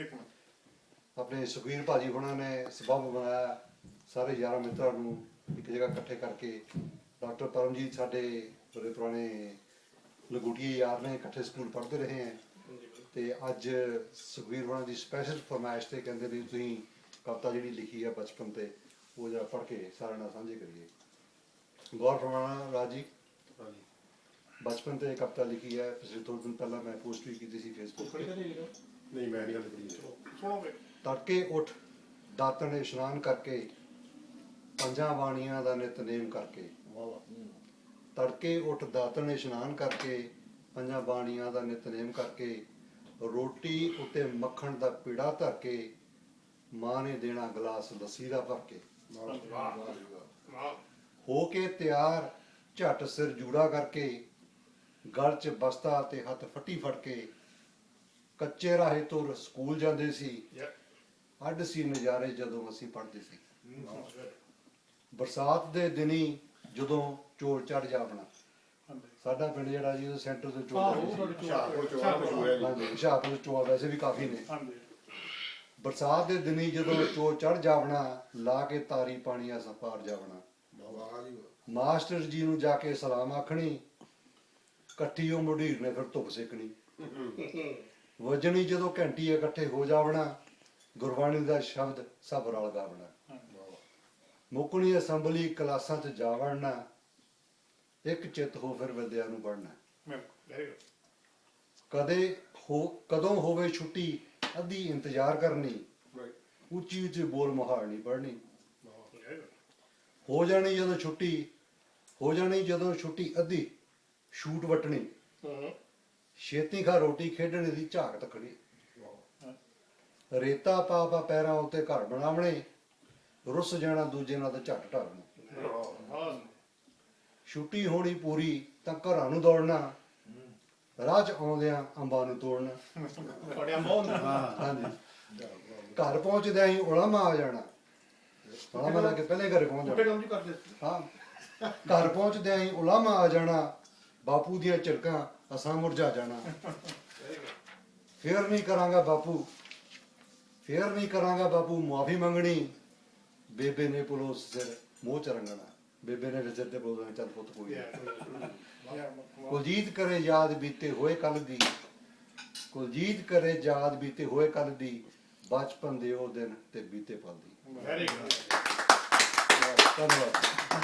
ਇੱਕ ਮਿੰਟ। ਆਪਣੇ ਸੁਖਵੀਰ ਭਾਜੀ ਹੁਣਾਂ ਨੇ ਸਬਬ ਬਣਾਇਆ ਸਾਰੇ ਯਾਰਾਂ ਮਿੱਤਰਾਂ ਨੂੰ ਇੱਕ ਜਗ੍ਹਾ ਇਕੱਠੇ ਕਰਕੇ। ਡਾਕਟਰ ਪਰਮਜੀਤ ਸਾਡੇ ਬੜੇ ਪੁਰਾਣੇ ਲਗੂਟੀਏ ਯਾਰ ਨੇ ਇਕੱਠੇ ਸਕੂਲ ਪੜ੍ਹਦੇ ਰਹੇ ਹੈ। ਤੇ ਅੱਜ ਸੁਖਵੀਰ ਹੁਣਾਂ ਦੀ ਸਪੈਸ਼ਲ ਫਰਮਾਇਸ਼ ਤੇ ਕਹਿੰਦੇ ਵੀ ਤੁਸੀਂ ਕਵਿਤਾ ਜਿਹੜੀ ਲਿਖੀ ਹੈ ਬਚਪਨ ਤੇ ਉਹ ਜਰਾ ਪੜ੍ਹ ਕੇ ਸਾਰਿਆਂ ਨਾਲ ਸਾਂਝੀ ਕਰੀਏ। ਗੌਰ ਫਰਮਾਣਾ ਰਾਜੀ ਬਚਪਨ ਤੇ ਇਹ ਕਵਿਤਾ ਲਿਖੀ ਹੈ ਪਿਛਲੇ ਥੋੜੇ ਦਿਨ ਪਹਿਲਾਂ ਮੈਂ ਪੋਸਟ ਵੀ ਕੀਤੀ ਸੀ ਫੇਸਬੁੱਕ ਤੇ। ਨਹੀਂ ਮੈਂ ਨਹੀਂ ਗੱਲ ਕਰੀ ਸੁਣੋ ਵੇ ਤੜਕੇ ਉੱਠ ਦਾਤਣ ਇਸ਼ਨਾਨ ਕਰਕੇ ਪੰਜਾਂ ਬਾਣੀਆਂ ਦਾ ਨਿਤਨੇਮ ਕਰਕੇ। ਤੜਕੇ ਉੱਠ ਦਾਤਣ ਇਸ਼ਨਾਨ ਕਰਕੇ ਪੰਜਾਂ ਬਾਣੀਆਂ ਦਾ ਨਿਤਨੇਮ ਕਰਕੇ ਰੋਟੀ ਉੱਤੇ ਮੱਖਣ ਦਾ ਪੀੜਾ ਧਰ ਕੇ ਮਾਂ ਨੇ ਦੇਣਾ ਗਲਾਸ ਲੱਸੀ ਦਾ ਭਰ ਕੇ। ਵਾਹ। ਹੋ ਕੇ ਤਿਆਰ ਝੱਟ ਸਿਰ ਜੂੜਾ ਕਰਕੇ ਗਲ 'ਚ ਬਸਤਾ ਤੇ ਹੱਥ ਫੱਟੀ ਫੜ ਕੇ ਕੱਚੇ ਰਾਹੇ ਤੋਂ ਸਕੂਲ ਜਾਂਦੇ ਸੀ। ਅੱਡ ਸੀ ਨਜ਼ਾਰੇ ਜਦੋਂ ਅਸੀਂ ਪੜ੍ਹਦੇ ਸੀ। ਬਰਸਾਤ ਦੇ ਦਿਨੀ ਜਦੋਂ ਚੋਰ ਚੜ ਜਾਵਣਾ ਸਾਡਾ ਪਿੰਡ ਜਿਹੜਾ ਜੀ ਉਹ ਸੈਂਟਰ ਤੋਂ ਚੋਰ ਹੁਸ਼ਿਆਰਪੁਰ ਚੋਰ ਵੈਸੇ ਵੀ ਕਾਫੀ ਨੇ। ਬਰਸਾਤ ਦੇ ਦਿਨੀ ਜਦੋਂ ਚੋਰ ਚੜ ਜਾਵਣਾ ਲਾ ਕੇ ਤਾਰੀ ਪਾਣੀ ਅਸਾਂ ਪਾਰ ਜਾਵਣਾ ਵਾਹ ਜੀ। ਮਾਸਟਰ ਜੀ ਨੂੰ ਜਾ ਕੇ ਸਲਾਮ ਆਖਣੀ ਕੱਟੀ ਉਹ ਮੁਢੀਰ ਨੇ ਫਿਰ ਧੁੱਪ ਸੇਕਣੀ। ਵਜਣੀ ਜਦੋਂ ਘੰਟੀ ਇਕੱਠੇ ਹੋ ਜਾਵਣਾ ਗੁਰਬਾਣੀ ਦਾ ਸ਼ਬਦ ਸਭ ਰਲ ਗਾਵਣਾ ਮੁਕਣੀ ਅਸੈਂਬਲੀ ਕਲਾਸਾਂ 'ਚ ਜਾ ਵੜਨਾ ਇੱਕ ਚਿੱਤ ਹੋ ਫਿਰ ਵਿਦਿਆ ਨੂੰ ਪੜਨਾ ਕਦੇ ਹੋ ਕਦੋਂ ਹੋਵੇ ਛੁੱਟੀ ਅੱਧੀ ਇੰਤਜ਼ਾਰ ਕਰਨੀ ਉੱਚੀ ਉੱਚੀ ਬੋਲ ਮੁਹਾਰ ਨਹੀਂ ਪੜਨੀ ਹੋ ਜਾਣੀ ਜਦੋਂ ਛੁੱਟੀ ਹੋ ਜਾਣੀ ਜਦੋਂ ਛੁੱਟੀ ਅੱਧੀ। ਸ਼ੂਟ ਵਟਣੀ। ਹੂੰ। ਛੇਤੀ ਖਾ ਰੋਟੀ ਖੇਡਣ ਦੀ ਝਾਕ ਤਕੜੀ ਰੇਤਾ ਪਾ ਪਾ ਪੈਰਾਂ ਉੱਤੇ ਘਰ ਬਣਾਵਣੇ ਰੁੱਸ ਜਾਣਾ ਦੂਜੇ ਨਾਲ ਤਾਂ ਝੱਟ ਢਾਲਣਾ। ਛੁੱਟੀ ਹੋਣੀ ਪੂਰੀ ਤਾਂ ਘਰਾਂ ਨੂੰ ਦੌੜਨਾ ਰਾਹ 'ਚ ਆਉਂਦਿਆਂ ਅੰਬਾਂ ਨੂੰ ਤੋੜਨਾ। ਤੁਹਾਡੇ ਬਹੁਤ ਹਾਂਜੀ। ਘਰ ਪਹੁੰਚਦਿਆਂ ਹੀ ਉਲਾਮਾ ਆ ਜਾਣਾ। ਉਲਾਮਾ ਲਾ ਕੇ ਪਹਿਲੇ ਘਰੇ ਪਹੁੰਚ ਜਾਣਾ। ਕੰਮ ਜੀ ਕਰਦੇ ਹਾਂ। ਘਰ ਪਹੁੰਚਦਿਆਂ ਹੀ ਉਲਾਮਾ ਆ ਜਾਣਾ। ਬਾਪੂ ਦੀਆਂ ਝਿੜਕਾਂ ਅਸਾਂ ਮੁਰਝਾ ਜਾਣਾ। ਫੇਰ ਨਹੀਂ ਕਰਾਂਗਾ ਬਾਪੂ। ਫੇਰ ਨਹੀਂ ਕਰਾਂਗਾ ਬਾਪੂ ਮਾਫੀ ਮੰਗਣੀ। ਬੇਬੇ ਨੇ ਪੁਲੋ ਸਿਰ ਮੋਹ ਚ ਰੰਗਣਾ। ਬੇਬੇ ਨੇ ਵਿਚਰ ਤੇ ਬੋਲਣਾ ਚੱਲ ਪੁੱਤ ਕੋਈ। ਕੁਲਜੀਤ ਕਰੇ ਯਾਦ ਬੀਤੇ ਹੋਏ ਕੱਲ ਦੀ। ਕੁਲਜੀਤ ਕਰੇ ਯਾਦ ਬੀਤੇ ਹੋਏ ਕੱਲ ਦੀ। ਬਚਪਨ ਦੇ ਉਹ ਦਿਨ ਤੇ ਬੀਤੇ ਪਲ ਦੀ। ਵੈਰੀ ਗੁੱਡ ਧੰਨਵਾਦ।